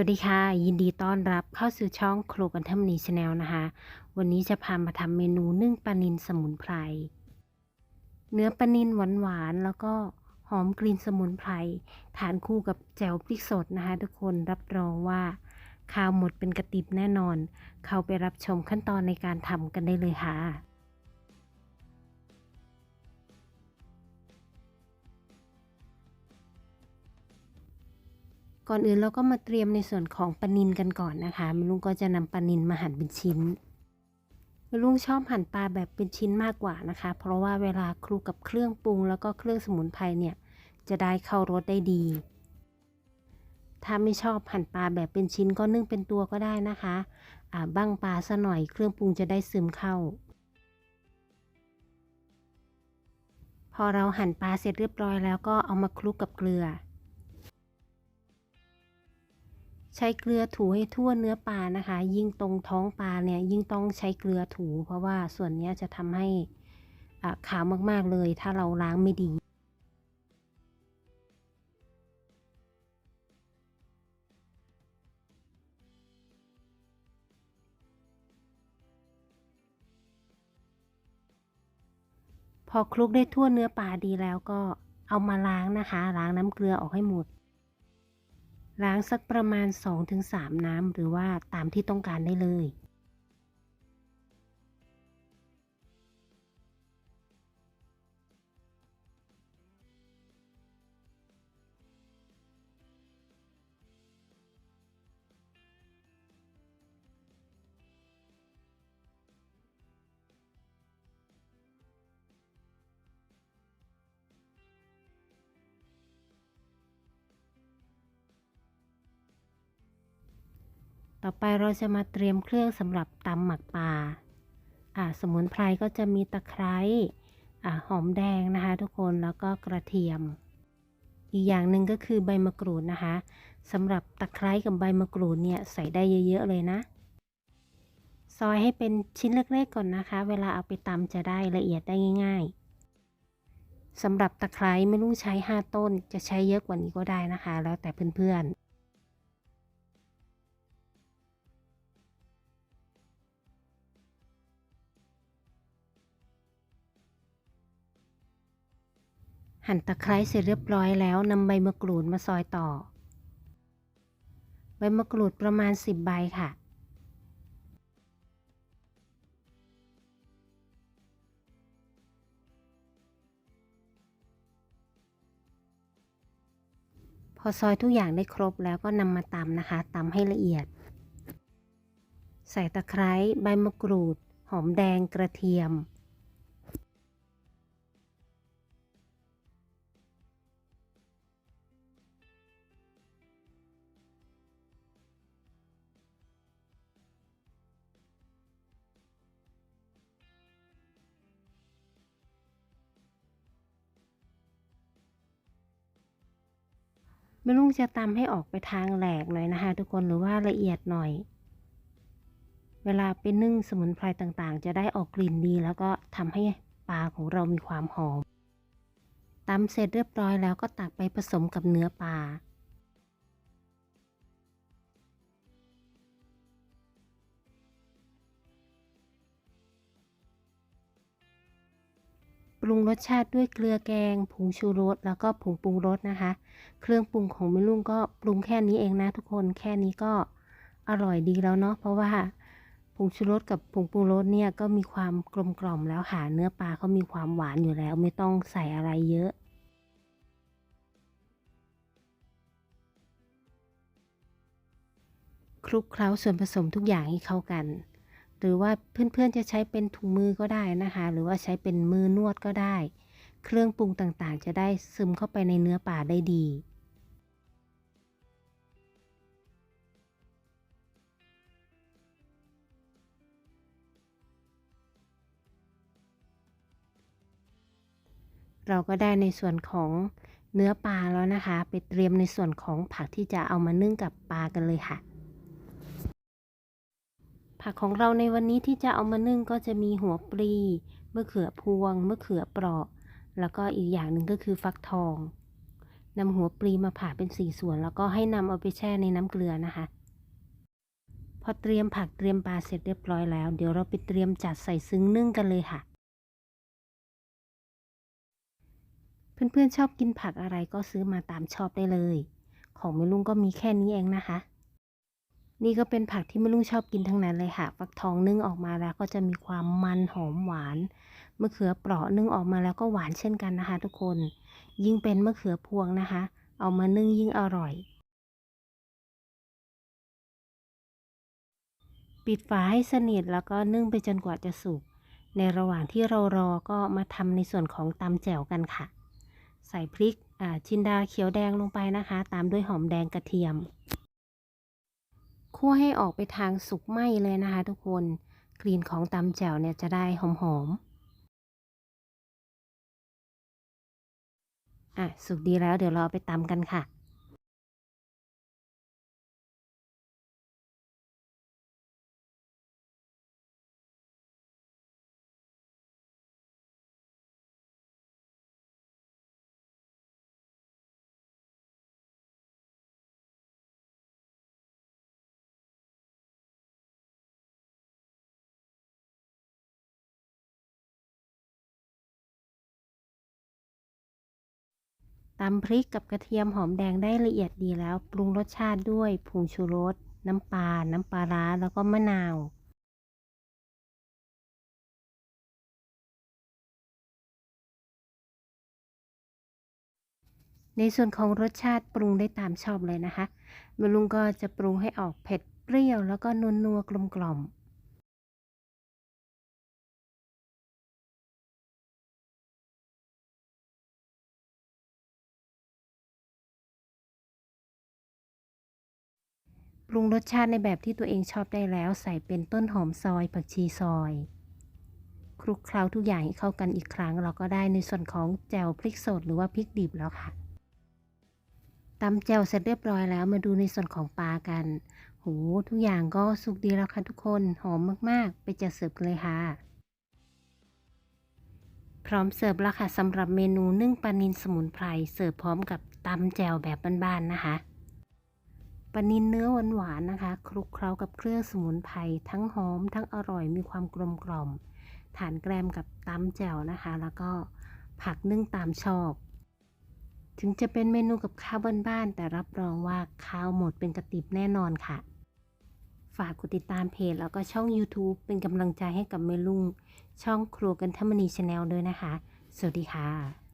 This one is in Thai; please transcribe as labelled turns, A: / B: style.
A: วัสดีค่ะ ยินดีต้อนรับเข้าสู่ช่องครัวกันทำนีชาแนลนะคะ วันนี้จะพามาทำเมนูนึ่งปลานิลสมุนไพร เนื้อปลานิลหวานๆ แล้วก็หอมกลิ่นสมุนไพร ทานคู่กับแจ่วพริกสดนะคะ ทุกคนรับรองว่า ข้าวหมดเป็นกระติบแน่นอน เข้าไปรับชมขั้นตอนในการทำกันได้เลยค่ะ ก่อนอื่นเราก็มาเตรียมในส่วนของปลานิลกันก่อนนะคะลุงก็จะนำปลานิลมาหั่นเป็นชิ้นลุงชอบหั่นปลาแบบเป็นชิ้นมากกว่านะคะ เพราะว่าเวลาคลุกกับเครื่องปรุง แล้วก็เครื่องสมุนไพรเนี่ย จะได้เข้ารสได้ดี ถ้าไม่ชอบหั่นปลาแบบเป็นชิ้นก็นึ่งเป็นตัวก็ได้นะคะบ้างปลาซะหน่อยเครื่องปรุงจะได้ซึมเข้า พอเราหั่นปลาเสร็จเรียบร้อยแล้วก็เอามาคลุกกับเกลือ ใช้เกลือถูให้ทั่วเนื้อปลานะคะ ยิ่งตรงท้องปลาเนี่ยยิ่งต้องใช้เกลือถู เพราะว่าส่วนนี้จะทำให้ขาวมากๆเลย ถ้าเราล้างไม่ดีพอคลุกได้ทั่วเนื้อปลาดีแล้วก็เอามาล้างนะคะ ล้างน้ำเกลือออกให้หมด ล้างสักประมาณ 2-3 น้ำหรือว่าตามที่ต้องการได้เลย ต่อไปเราจะมาเตรียมเครื่องสำหรับตำหมักปลาอ่าสมุนไพรก็จะมีตะไคร้อ่าหอมแดงนะคะ ทุกคนแล้วก็กระเทียม อีกอย่างหนึ่งก็คือใบมะกรูดนะคะสำหรับตะไคร้กับใบมะกรูดเนี่ยใส่ได้เยอะๆเลยนะซอยให้เป็นชิ้นเล็กๆก่อนนะคะ เวลาเอาไปตำจะได้ละเอียดได้ง่าย ๆสำหรับตะไคร้ไม่ต้องใช้ 5 ต้นจะใช้เยอะกว่านี้ก็ได้นะคะ แล้วแต่เพื่อนๆ หั่นตะไคร้เสร็จเรียบร้อยแล้วนำใบมะกรูดมาซอยต่อ ใบมะกรูดประมาณ 10 ใบค่ะ พอซอยทุกอย่างได้ครบแล้วก็นำมาตำนะคะตำให้ละเอียด ใส่ตะไคร้ใบมะกรูด หอมแดงกระเทียม แม่ลุงจะตำให้ออกไปทางแหลกหน่อยนะคะ ทุกคนหรือว่าละเอียดหน่อย เวลาไปนึ่งสมุนไพรต่างๆ จะได้ออกกลิ่นดี แล้วก็ทำให้ปลาของเรามีความหอมตำเสร็จเรียบร้อยแล้วก็ตักไปผสมกับเนื้อปลา รุงรสชาติด้วยเกลือแกง ผงชูรส แล้วก็ผงปรุงรสนะคะ เครื่องปรุงของแม่ลุงก็ปรุงแค่นี้เองนะทุกคน แค่นี้ก็อร่อยดีแล้วเนาะ เพราะว่าผงชูรสกับผงปรุงรสเนี่ยก็มีความกลมกล่อมแล้วค่ะ เนื้อปลาเขามีความหวานอยู่แล้ว ไม่ต้องใส่อะไรเยอะคลุกเคล้าส่วนผสมทุกอย่างให้เข้ากัน หรือว่าเพื่อนๆจะใช้เป็นถุงมือก็ได้นะคะ หรือว่าใช้เป็นมือนวดก็ได้ เครื่องปรุงต่างๆ จะได้ซึมเข้าไปในเนื้อปลาได้ดีเราก็ได้ในส่วนของเนื้อปลาแล้วนะคะ ไปเตรียมในส่วนของผักที่จะเอามานึ่งกับปลากันเลยค่ะ ผักของเราในวันนี้ที่จะเอามานึ่งก็จะมีหัวปลีมะเขือพวงมะเขือเปราะ แล้วก็อีกอย่างหนึ่งก็คือฟักทองนำหัวปลีมาผ่าเป็นสี่ส่วน แล้วก็ให้นำเอาไปแช่ในน้ำเกลือนะคะ พอเตรียมผักเตรียมปลาเสร็จเรียบร้อยแล้ว เดี๋ยวเราไปเตรียมจัดใส่ซึ้งนึ่งกันเลยค่ะ เพื่อนๆชอบกินผักอะไรก็ซื้อมาตามชอบได้เลย ของแม่ลุงก็มีแค่นี้เองนะคะ นี่ก็เป็นผักที่แม่ลุงชอบกินทั้งนั้นเลยค่ะ ฟักทองนึ่งออกมาแล้วก็จะมีความมันหอมหวาน มะเขือเปราะนึ่งออกมาแล้วก็หวานเช่นกันนะคะ ทุกคน ยิ่งเป็นมะเขือพวงนะคะ เอามานึ่งยิ่งอร่อย ปิดฝาให้สนิทแล้วก็นึ่งไปจนกว่าจะสุก ในระหว่างที่เรารอก็มาทำในส่วนของตำแจ่วกันค่ะ ใส่พริกอ่าจินดาเขียวแดงลงไปนะคะ ตามด้วยหอมแดงกระเทียม คั่วให้ออกไปทางสุกไหมเลยนะคะ ทุกคน กลิ่นของตำแจ่วเนี่ยจะได้หอมๆ อะ สุกดีแล้วเดี๋ยวเราเอาไปตำกันค่ะ ตำพริกกับกระเทียมหอมแดงได้ละเอียดดีแล้ว ปรุงรสชาติด้วยผงชูรส น้ำปลา น้ำปลาร้า แล้วก็มะนาวในส่วนของรสชาติปรุงได้ตามชอบเลยนะคะแม่ลุงก็จะปรุงให้ออกเผ็ดเปรี้ยวแล้วก็นัวนัวกลมกล่อม ปรุงรสชาติในแบบที่ตัวเองชอบได้แล้ว ใส่เป็นต้นหอมซอย ผักชีซอย คลุกเคล้าทุกอย่างให้เข้ากันอีกครั้ง เราก็ได้ในส่วนของแจ่วพริกสดหรือว่าพริกดิบแล้วค่ะตำแจ่วเสร็จเรียบร้อยแล้วมาดูในส่วนของปลากันโหทุกอย่างก็สุกดีแล้วค่ะทุกคนหอมมากๆ ไปจัดเสิร์ฟกันเลยค่ะ พร้อมเสิร์ฟแล้วค่ะสำหรับเมนูนึ่งปลานิลสมุนไพรเสิร์ฟพร้อมกับตำแจ่วแบบบ้านๆนะคะ ปลานิลเนื้อหวานๆนะคะ คลุกเคล้ากับเครื่องสมุนไพรทั้งหอม ทั้งอร่อยมีความกลมกล่อมทานแกล้มกับตำแจ่วนะคะ แล้วก็ผักนึ่งตามชอบ ถึงจะเป็นเมนูกับข้าวบ้านๆแต่รับรองว่าข้าวหมดเป็นกระติบแน่นอนค่ะ ฝากกดติดตามเพจแล้วก็ช่อง YouTube เป็นกำลังใจให้กับเมลุงช่องครัวกันทมณีชาแนลด้วยนะคะ สวัสดีค่ะ